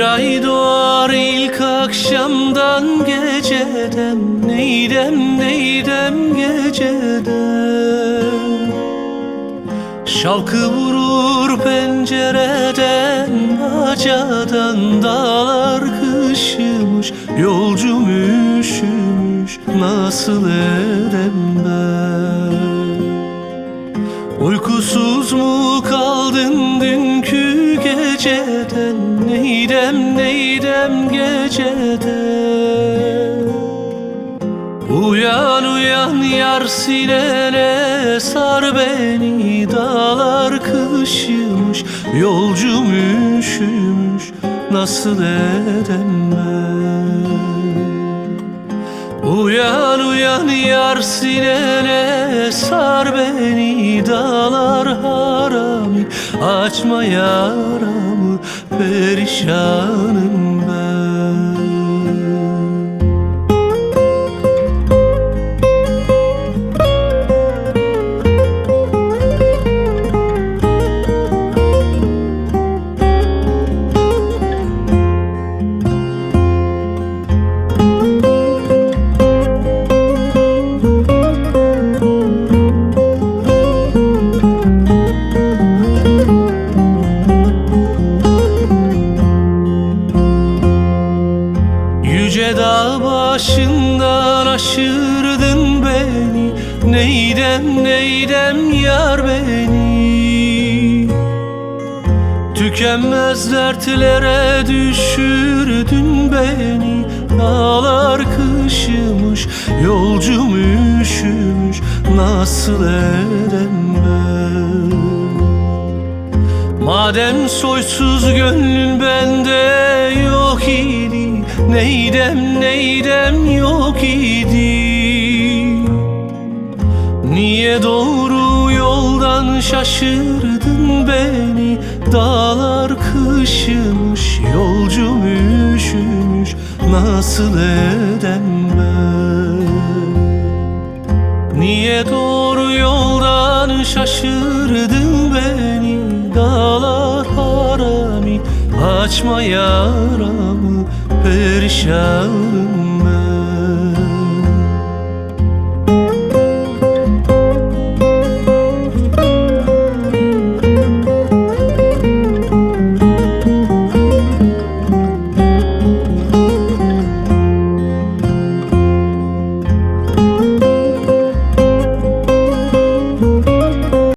ay doğar ilk akşamdan geceden. Neydem neydem geceden? Şalkı vurur pencereden Bacadan dağlar kışımış Yolcum üşümüş Nasıl edem ben? Uykusuz mu kaldın dünkü geceden geceden Uyan uyan yar sinene sar beni Dağlar kışımış yolcum üşümüş Nasıl edem ben Uyan uyan yar sinene sar beni Dağlar harami açma yaramı Perişanım Yüce dağ başından aşırdın beni. Neydem neydem yar beni? Tükenmez dertlere düşürdün beni. Dağlar kışımış yolcum üşümüş. Nasıl edem ben? Madem soysuz gönlün bende yok idi Neydem neydem yok idi? Niye doğru yoldan şaşırdın beni? Dağlar kışımış yolcum üşümüş Nasıl edem ben Niye doğru yoldan şaşırdın beni Açma yaramı perişanım ben